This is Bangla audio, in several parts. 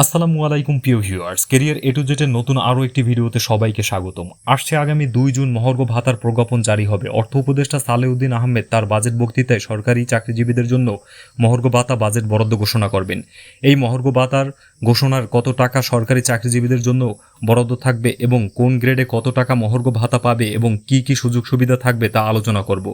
আসসালামু আলাইকুম, প্রিয় ভিউয়ার্স। কেরিয়ার এ টু জেটের নতুন আরও একটি ভিডিওতে সবাইকে স্বাগতম। আসছে আগামী দুই জুন মহর্ঘ ভাতার প্রজ্ঞাপন জারি হবে। অর্থ উপদেষ্টা সালেউদ্দিন আহমেদ তার বাজেট বক্তৃতায় সরকারি চাকরিজীবীদের জন্য মহর্ঘ ভাতা বাজেট বরাদ্দ ঘোষণা করবেন। এই মহর্ঘ ভাতার ঘোষণার কত টাকা সরকারি চাকরিজীবীদের জন্য বরাদ্দ থাকবে এবং কোন গ্রেডে কত টাকা মহর্ঘ ভাতা পাবে এবং কি কি সুযোগ সুবিধা থাকবে তা আলোচনা করব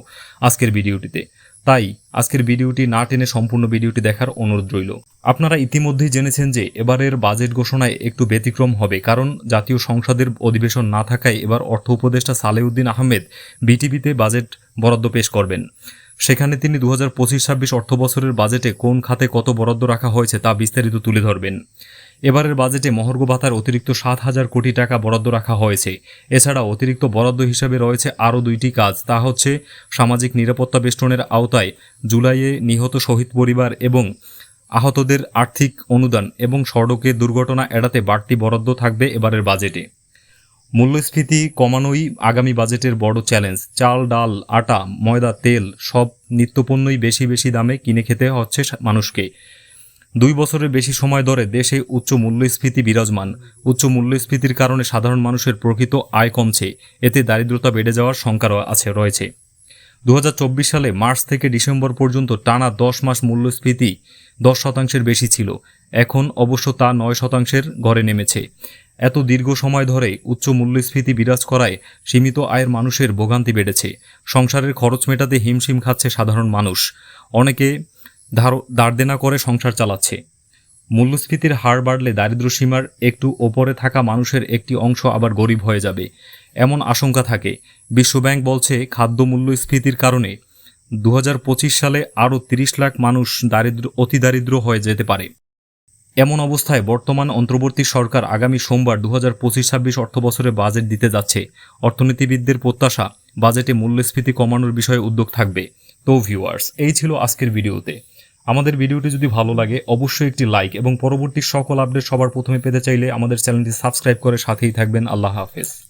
আজকের ভিডিওটিতে। তাই আজকের ভিডিওটি না টেনে সম্পূর্ণ ভিডিওটি দেখার অনুরোধ রইল। আপনারা ইতিমধ্যেই জেনেছেন যে এবারের বাজেট ঘোষণায় একটু ব্যতিক্রম হবে, কারণ জাতীয় সংসদের অধিবেশন না থাকায় এবার অর্থ উপদেষ্টা সালেউদ্দিন আহমেদ বিটিভিতে বাজেট বরাদ্দ পেশ করবেন। সেখানে তিনি দু হাজার পঁচিশ ছাব্বিশ অর্থ বছরের বাজেটে কোন খাতে কত বরাদ্দ রাখা হয়েছে তা বিস্তারিত তুলে ধরবেন। এবারের বাজেটে মহর্ঘ ভাতার অতিরিক্ত সাত হাজার কোটি টাকা বরাদ্দ রাখা হয়েছে। এছাড়া অতিরিক্ত বরাদ্দ হিসাবে রয়েছে আরও দুইটি কাজ, তা হচ্ছে সামাজিক নিরাপত্তা বেষ্টনের আওতায় জুলাইয়ে নিহত শহীদ পরিবার এবং আহতদের আর্থিক অনুদান এবং সড়কে দুর্ঘটনা এড়াতে বাড়তি বরাদ্দ থাকবে এবারের বাজেটে। মূল্যস্ফীতি কমানোই আগামী বাজেটের বড় চ্যালেঞ্জ। চাল, ডাল, আটা, ময়দা, তেল সব নিত্যপণ্যই বেশি বেশি দামে কিনে খেতে হচ্ছে মানুষকে। দুই বছরের বেশি সময় ধরে দেশে উচ্চ মূল্যস্ফীতি বিরাজমান। উচ্চ মূল্যস্ফীতির কারণে সাধারণ মানুষের প্রকৃত আয় কমছে। এতে দারিদ্রতা বেড়ে যাওয়ার শঙ্কা আছে, রয়েছে। দু হাজার চব্বিশ সালে মার্চ থেকে ডিসেম্বর পর্যন্ত টানা দশ মাস মূল্যস্ফীতি দশ শতাংশের বেশি ছিল। এখন অবশ্য তা নয় শতাংশের ঘরে নেমেছে। এত দীর্ঘ সময় ধরে উচ্চ মূল্যস্ফীতি বিরাজ করায় সীমিত আয়ের মানুষের ভোগান্তি বেড়েছে। সংসারের খরচ মেটাতে হিমশিম খাচ্ছে সাধারণ মানুষ। অনেকে ধার দাঁড়দেনা করে সংসার চালাচ্ছে। মূল্যস্ফীতির হার বাড়লে দারিদ্র্যসীমার একটু ওপরে থাকা মানুষের একটি অংশ আবার গরিব হয়ে যাবে। এমন আশঙ্কা থাকে। বিশ্বব্যাংক বলছে, খাদ্য মূল্যস্ফীতির কারণে দু হাজার পঁচিশ সালে আরও তিরিশ লাখ মানুষ দারিদ্র অতি দারিদ্র হয়ে যেতে পারে। এমন অবস্থায় বর্তমান অন্তর্বর্তী সরকার আগামী সোমবার দু হাজার পঁচিশ ছাব্বিশ অর্থবছরে বাজেট দিতে যাচ্ছে। অর্থনীতিবিদদের প্রত্যাশা, বাজেটে মূল্যস্ফীতি কমানোর বিষয়ে উদ্যোগ থাকবে। তো ভিউয়ার্স, এই ছিল আজকের ভিডিওতে। আমাদের ভিডিওটি যদি ভালো লাগে, অবশ্যই একটি লাইক এবং পরবর্তী সকল আপডেট সবার প্রথমে পেতে চাইলে আমাদের চ্যানেলটি সাবস্ক্রাইব করে সাথেই থাকবেন। আল্লাহ হাফেজ।